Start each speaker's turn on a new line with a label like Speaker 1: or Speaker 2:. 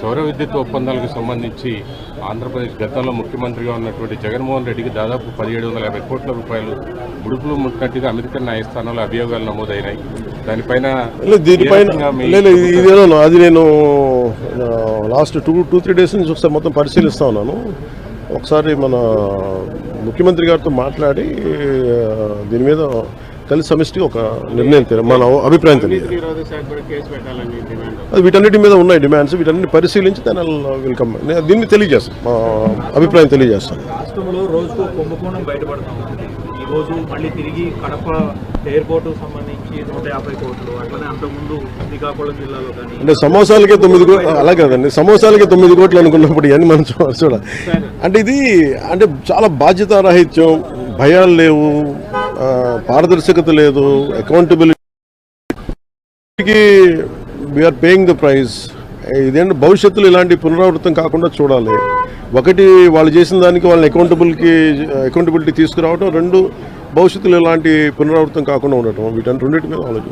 Speaker 1: సౌర విద్యుత్ ఒప్పందాలకు సంబంధించి ఆంధ్రప్రదేశ్ గతంలో ముఖ్యమంత్రిగా ఉన్నటువంటి జగన్మోహన్ రెడ్డికి దాదాపు పదిహేడు వందల యాభై కోట్ల రూపాయలు ముడుపులు ముట్టినట్టుగా అమెరికన్ న్యాయస్థానంలో అభియోగాలు నమోదైనాయి. దానిపైన
Speaker 2: అది నేను last two to three days నుంచి ఒకసారి మొత్తం పరిశీలిస్తా ఉన్నాను. ఒకసారి మన ముఖ్యమంత్రి గారితో మాట్లాడి దీని మీద కలిసి సమిష్టి ఒక నిర్ణయం మన అభిప్రాయం తెలియదు. అది వీటన్నిటి మీద ఉన్నాయి డిమాండ్స్. వీటన్నిటి పరిశీలించి దాని వెల్కమ్ నేను దీన్ని తెలియజేస్తాను మా అభిప్రాయం తెలియజేస్తాను
Speaker 3: రాష్ట్రంలో రోజుకు కుంభకోణం బయటపడతా. ఉంది ఈ రోజు మళ్ళీ తిరిగి కడప ఎయిర్పోర్ట్ సంబంధించి నూట యాభై కోట్లు అట్లనే అంతకుముందు శ్రీకాకుళం జిల్లాలో కానీ
Speaker 2: అంటే సమోసాలకే తొమ్మిది కోట్లు అలా కాదండి. సమోసాలకే తొమ్మిది కోట్లు అనుకున్నప్పుడు ఇవన్నీ మనం చూడ చూడాలి అంటే ఇది అంటే చాలా బాధ్యతారాహిత్యం భయాలు లేవు పారదర్శకత లేదు అకౌంటబిలిటీకి we are paying the price ఇదేంటి భవిష్యత్తులో ఇలాంటి పునరావృతం కాకుండా చూడాలి. ఒకటి వాళ్ళు చేసిన దానికి వాళ్ళని అకౌంటబుల్కి అకౌంటబిలిటీ తీసుకురావడం రెండు భవిష్యత్తులో ఇలాంటి పునరావృతం కాకుండా ఉండటం. వీటన్ని రెండింటి మీద ఆలోచిస్తాం.